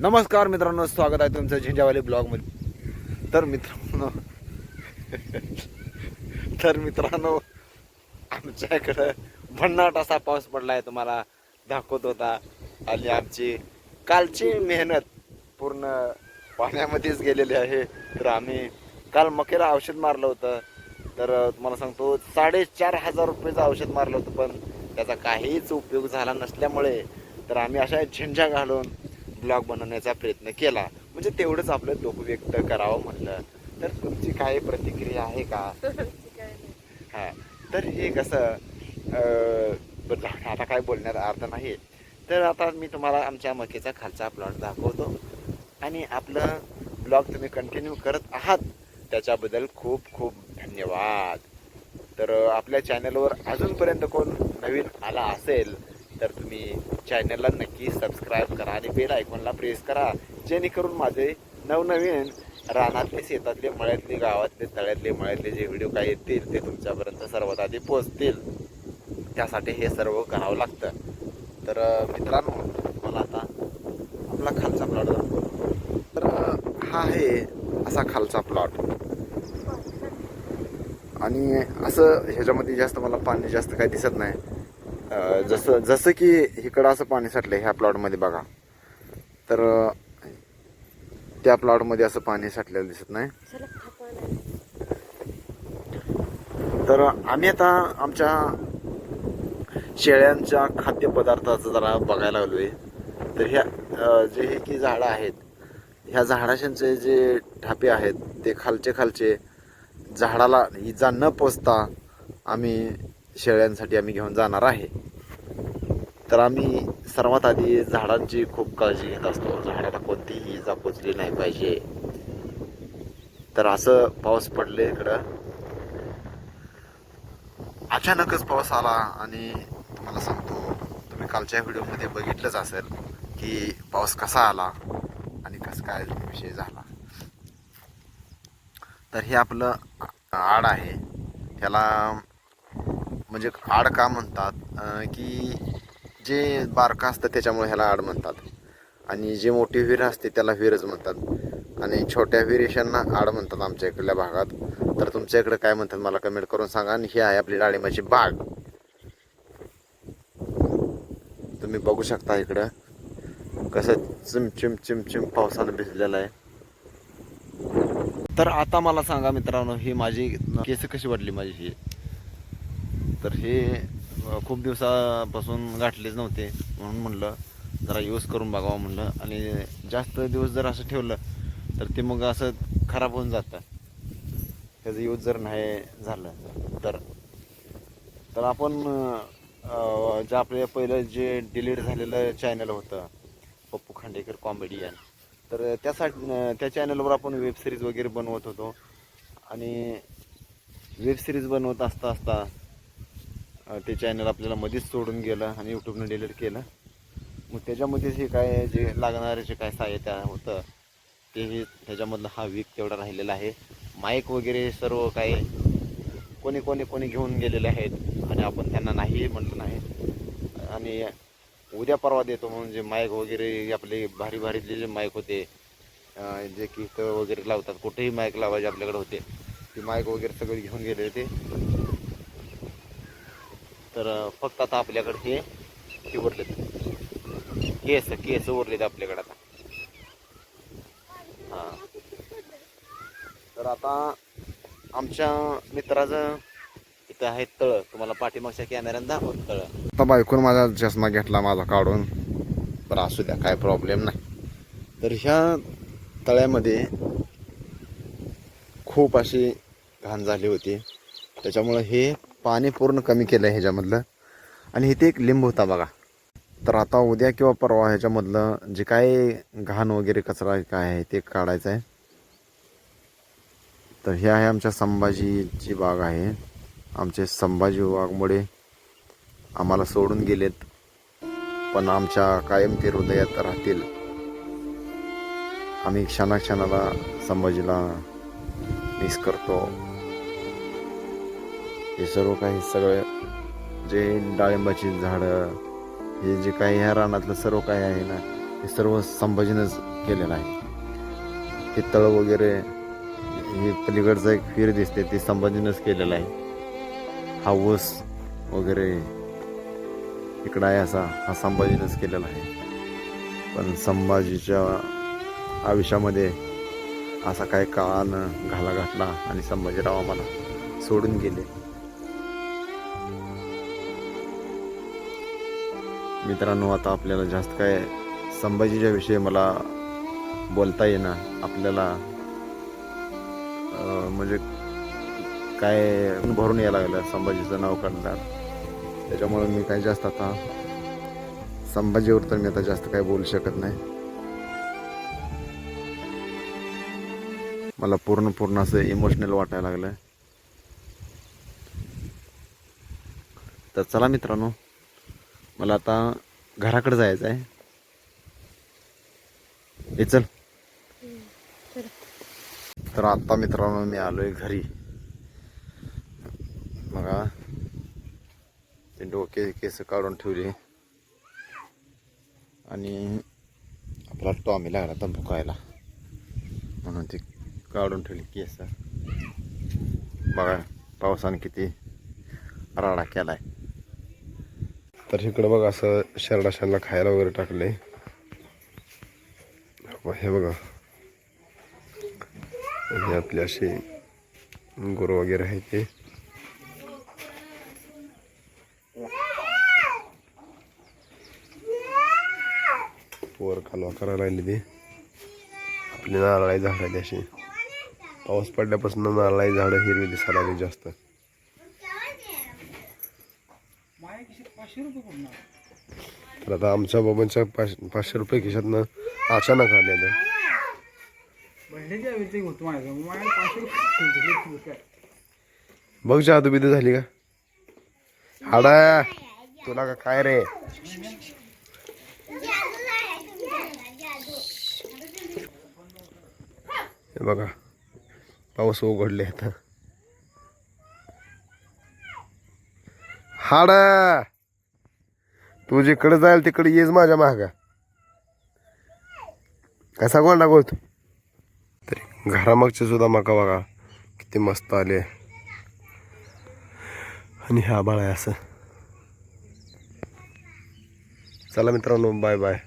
नमस्कार मित्रांनो स्वागत आहे तुमचं झिंजावाली ब्लॉगमध्ये. तर मित्रांनो तर मित्रांनो आमच्याकडं भन्नाट असा पाऊस पडला आहे तुम्हाला दाखवत होता. आणि आमची कालची मेहनत पूर्ण पाण्यामध्येच गेलेली आहे. तर आम्ही काल मकेला औषध मारलं होतं. तर तुम्हाला सांगतो साडेचार हजार रुपयेचं औषध मारलं होतं पण त्याचा काहीच उपयोग झाला नसल्यामुळे तर आम्ही अशा झिंझा घालून ब्लॉग बनवण्याचा प्रयत्न केला. म्हणजे तेवढंच आपलं दुःख व्यक्त करावं म्हणलं तर तुमची काही प्रतिक्रिया आहे का? हा. तर हे कसं आता काय बोलण्यात अर्थ नाही तर आता मी तुम्हाला आमच्या मकेचा खालचा प्लॉट दाखवतो. आणि आपलं ब्लॉग तुम्ही कंटिन्यू करत आहात. त्याच्याबद्दल खूप खूप धन्यवाद. तर आपल्या चॅनलवर अजूनपर्यंत कोण नवीन आला असेल तर तुम्ही चॅनलला नक्की सबस्क्राईब करा आणि बेल आयकॉनला प्रेस करा जेणेकरून माझे नवनवीन रानातले शेतातले मळ्यातले गावातले तळ्यातले मळ्यातले जे व्हिडिओ काय येतील ते तुमच्यापर्यंत सर्वात आधी पोचतील त्यासाठी हे सर्व करावं लागतं. तर मित्रांनो मला आता आपला खालचा प्लॉट दाखवतो. तर हा आहे असा खालचा प्लॉट आणि असं ह्याच्यामध्ये जास्त मला पाणी जास्त काही दिसत नाही. जसं जसं की इकडं असं पाणी साठलं ह्या प्लॉटमध्ये बघा. तर त्या प्लॉटमध्ये असं पाणी साठलेलं दिसत नाही. तर आम्ही आता आमच्या शेळ्यांच्या खाद्यपदार्थाचं जरा बघायला लागलोय तर ह्या जे हे की झाडं आहेत ह्या झाडाशांचे जे ढापे आहेत ते खालचे खालचे झाडाला इजा न पोचता आम्ही शेळ्यांसाठी आम्ही घेऊन जाणार आहे. तर आम्ही सर्वात आधी झाडांची खूप काळजी घेत असतो. झाडाला कोणतीही इजा पोचली नाही पाहिजे. तर असं पाऊस पडले इकडं. अचानकच पाऊस आला आणि तुम्हाला सांगतो तुम्ही कालच्या व्हिडिओमध्ये बघितलंच असेल की पाऊस कसा आला आणि कसं काय विषय झाला. तर हे आपलं आड आहे. ह्याला म्हणजे आड का म्हणतात? की जे बारका असतं त्याच्यामुळे ह्याला आड म्हणतात. आणि जे मोठी विहीर असते त्याला विहीरच म्हणतात. आणि छोट्या विहिरीशांना आड म्हणतात आमच्या इकडल्या भागात. तर तुमच्या इकडे काय म्हणतात मला कमेंट करून सांगा. आणि ही आहे आपली डाळिंबाची बाग. तुम्ही बघू शकता इकडं. कसं चिम चिम चिम चिम पावसानं भिजलेलं आहे. तर आता मला सांगा मित्रांनो ही माझी केस कशी वाटली माझी? ही तर हे खूप दिवसापासून गाठलेच नव्हते म्हणून म्हणलं जरा यूज करून बघावं म्हणलं. आणि जास्त दिवस जर असं ठेवलं तर ते मग असं खराब होऊन जातं. त्याचं यूज जर नाही झालं तर. तर आपण जे आपले पहिलं जे डिलीट झालेलं चॅनल होतं पप्पू खांडेकर कॉमेडियन तर त्यासाठी त्या चॅनलवर आपण वेब सिरीज वगैरे बनवत होतो. आणि वेब सिरीज बनवत असता असता ते चॅनल आपल्याला मध्येच सोडून गेलं आणि यूट्यूबनं डिलीट केलं. मग त्याच्यामध्ये हे काय जे लागणारे जे काय साहित्य होतं तेही त्याच्यामधलं हा वीक तेवढा राहिलेला आहे. माईक वगैरे सर्व काही कोणी कोणी कोणी घेऊन गेलेले आहेत आणि आपण त्यांना नाही म्हटलं नाही. आणि उद्या परवा देतो म्हणून जे माईक वगैरे आपले भारी भारीतले जे माईक होते जे की वगैरे लावतात कुठेही माईक लावायचे आपल्याकडे होते ते माईक वगैरे सगळे घेऊन गेले होते. तर फक्त आता आपल्याकडे हे हे उरलेत. केस केस उरलेत आपल्याकडे आता. हां. तर आता आमच्या मित्राचं इथं आहे तळ. तुम्हाला पाठीमागच्या कॅमेऱ्यानं दाखवत तळ. आता बायकून माझा चष्मा घेतला माझा काढून. तर असू द्या काय प्रॉब्लेम नाही. तर ह्या तळ्यामध्ये खूप अशी घाण झाली होती. त्याच्यामुळं हे पाणी पूर्ण कमी केलं आहे ह्याच्यामधलं. आणि इथे एक लिंब होता बघा. तर आता उद्या किंवा परवा ह्याच्यामधलं जे काय घाण वगैरे कचरा काय आहे ते काढायचं आहे. तर हे आहे आमच्या संभाजीची बाग आहे. आमचे संभाजी बागमुळे आम्हाला सोडून गेलेत. पण आमच्या कायम ते हृदयात राहतील. आम्ही क्षणाक्षणाला संभाजीला मिस करतो. हे सर्व काही सगळं जे डाळिंबाची झाडं हे जे काही ह्या रानातलं सर्व काही आहे ना हे सर्व संभाजीनंच केलेलं आहे. हे तळ वगैरे हे पलीकडचं एक फिर दिसते ते संभाजीनंच केलेलं आहे. हा ऊस वगैरे इकडं आहे असा हा संभाजीनंच केलेला आहे. पण संभाजीच्या आयुष्यामध्ये असा काय काळानं घाला घातला आणि संभाजीराव आम्हाला सोडून गेले. मित्रांनो आता आपल्याला जास्त काय संभाजीच्या विषयी मला बोलता येणार आपल्याला म्हणजे काय भरून यायला लागलं संभाजीचं नाव काढणार. त्याच्यामुळे मी काय जास्त आता संभाजीवर तर मी आता जास्त काय बोलू शकत नाही. मला पूर्ण पूर्ण असं इमोशनल वाटायला लागलं तर चला मित्रांनो मला आता घराकडे जायचं आहे. हे चल. तर आत्ता मित्रांनो मी आलो आहे घरी. बघा. ते डोके केस काढून ठेवले. आणि आपला टॉमी लागला तर भुकायला. म्हणून ते काढून ठेवली केस. बघा पावसानं किती राडा केला आहे तर इकडं बघा असं शरडाशांना खायला वगैरे टाकले. हे बघा. हे आपले असे गुरु वगैरे आहे ते. वर कालवा करायला लागली ते. आपली नारळाची झाड आहे अशी. पाऊस पडल्यापासून नारळाई झाडं हिरवी दिसायला लागली जास्त. तर आता आमच्या बाबांच्या पाच पाचशे रुपये खिशातनं अचानक आलेलं बघ जादू बिदू झाली का? हाडा. तुला का काय रे? बघा. पाऊस उघडले आता. हाडा. तू जिकडे जाईल तिकडे येस माझ्या मागा. कसा कोण तू? तरी घरामागचे सुद्धा मका बघा किती मस्त आले. आणि हा बाळ आहे असं. चला मित्रांनो बाय बाय